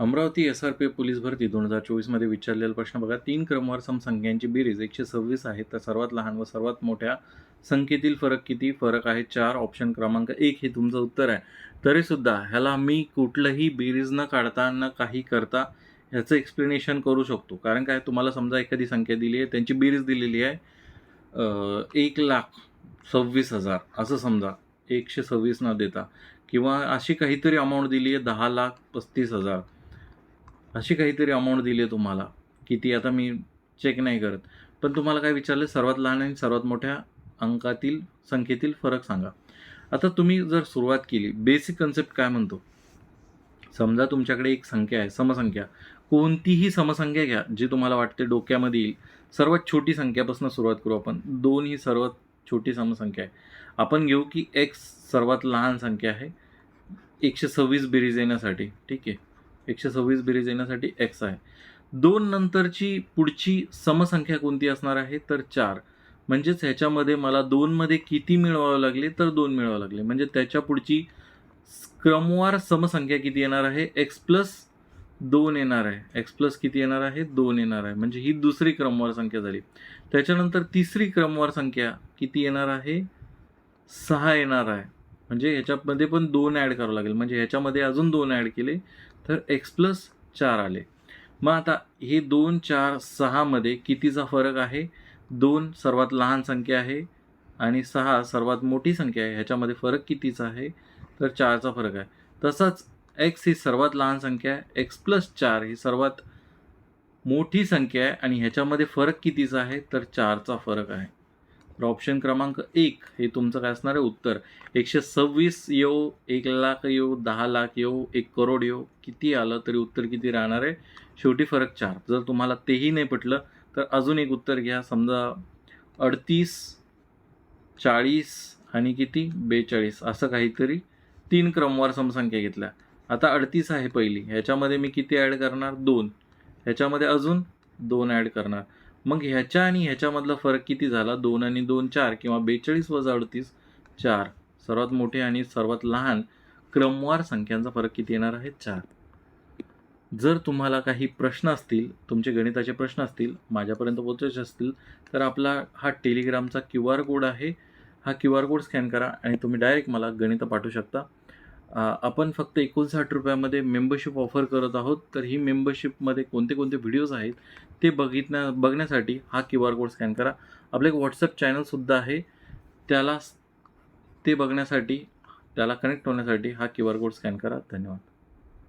Amravati S R P police भरती दोन हजार चोवीसमध्ये विचारलेला प्रश्न बघा. तीन क्रमवार समसंख्यांची बेरीज एकशे सव्वीस आहे तर सर्वात लहान व सर्वात मोठ्या संख्येतील फरक किती? फरक आहे चार. ऑप्शन क्रमांक एक हे तुमचं उत्तर आहे. तरीसुद्धा ह्याला मी कुठलंही बेरीज न काढता न काही करता ह्याचं एक्सप्लेनेशन करू शकतो. कारण काय? तुम्हाला समजा एखादी संख्या दिली आहे त्यांची बेरीज दिलेली आहे. एक लाख सव्वीस हजार. असं समजा एकशे सव्वीस न देता. किंवा अशी काहीतरी अमाऊंट दिली आहे दहा लाख पस्तीस हजार. अशी काहीतरी अमाऊंट दिली आहे तुम्हाला ती आता मी चेक नाही करत. पण तुम्हाला काय विचारलं सर्वात लहान आणि सर्वात मोठ्या अंकातील संख्येतील फरक सांगा. आता तुम्ही जर सुरुवात केली बेसिक कन्सेप्ट काय म्हणतो? समजा तुमच्याकडे एक संख्या आहे समसंख्या. कोणतीही समसंख्या घ्या जी तुम्हाला वाटते डोक्यामध्ये येईल. सर्वात छोटी संख्यापासून सुरुवात करू आपण. दोन ही सर्वात छोटी समसंख्या आहे. आपण घेऊ की एक्स सर्वात लहान संख्या आहे. एकशे सव्वीस बेरीज येण्यासाठी ठीक आहे. एकशे सव्वीस बेरीज येण्यासाठी एक्स आहे. दोन नंतरची पुढची समसंख्या कोणती असणार आहे? तर चार. म्हणजेच ह्याच्यामध्ये मला दोनमध्ये किती मिळवावं लागले? तर दोन मिळवावं लागले. म्हणजे त्याच्या पुढची क्रमवार समसंख्या किती येणार आहे? एक्स प्लस दोन येणार आहे. एक्स प्लस किती येणार आहे? दोन येणार आहे. म्हणजे ही दुसरी क्रमवार संख्या झाली. त्याच्यानंतर तिसरी क्रमवार संख्या किती येणार आहे? सहा येणार आहे. म्हणजे ह्याच्यामध्ये पण दोन ॲड करावं लागेल. म्हणजे ह्याच्यामध्ये अजून दोन ॲड केले. तर एक्स प्लस चार आले. मग आता हे दोन चार सहामध्ये कितीचा फरक आहे? दोन सर्वात लहान संख्या आहे आणि सहा सर्वात मोठी संख्या आहे. ह्याच्यामध्ये फरक कितीचा आहे? तर चारचा फरक आहे. तसंच एक्स ही सर्वात लहान संख्या आहे. एक्स प्लस चार ही सर्वात मोठी संख्या आहे आणि ह्याच्यामध्ये फरक कितीचा आहे? तर चारचा फरक आहे. तर ऑप्शन क्रमांक एक हे तुमचं काय असणार आहे? उत्तर. एकशे सव्वीस येऊ एक लाख येऊ दहा लाख येऊ एक करोड येऊ. किती आलं तरी उत्तर किती राहणार आहे? शेवटी फरक चार. जर तुम्हाला तेही नाही पटलं तर अजून एक उत्तर घ्या. समजा अडतीस चाळीस आणि किती? बेचाळीस. असं काहीतरी तीन क्रमवार समसंख्या घेतल्या. आता अडतीस आहे पहिली. ह्याच्यामध्ये मी किती ॲड करणार? दोन. ह्याच्यामध्ये अजून दोन ॲड करणार. मग ह्याच्या आणि ह्याच्यामधला फरक किती झाला? दोन आणि दोन चार किंवा बेचाळीस वजा अडतीस चार. सर्वात मोठे आणि सर्वात लहान क्रमवार संख्यांचा फरक किती येणार आहे? चार. जर तुम्हाला काही प्रश्न असतील तुमचे गणिताचे प्रश्न असतील माझ्यापर्यंत पोहोचायचे असतील तर आपला हा टेलिग्रामचा क्यू आर कोड आहे. हा क्यू आर कोड स्कॅन करा आणि तुम्ही डायरेक्ट मला गणितं पाठवू शकता. आपण फक्त एकोणसाठ रुपयामध्ये मेंबरशिप ऑफर करत आहोत. तर ही मेंबरशिपमध्ये कोणते कोणते व्हिडिओज आहेत ते बघितण्या बघण्यासाठी हा क्यू आर कोड स्कॅन करा. आपलं एक व्हॉट्सअप चॅनलसुद्धा आहे. त्याला ते बघण्यासाठी त्याला कनेक्ट होण्यासाठी हा क्यू आर कोड स्कॅन करा. धन्यवाद.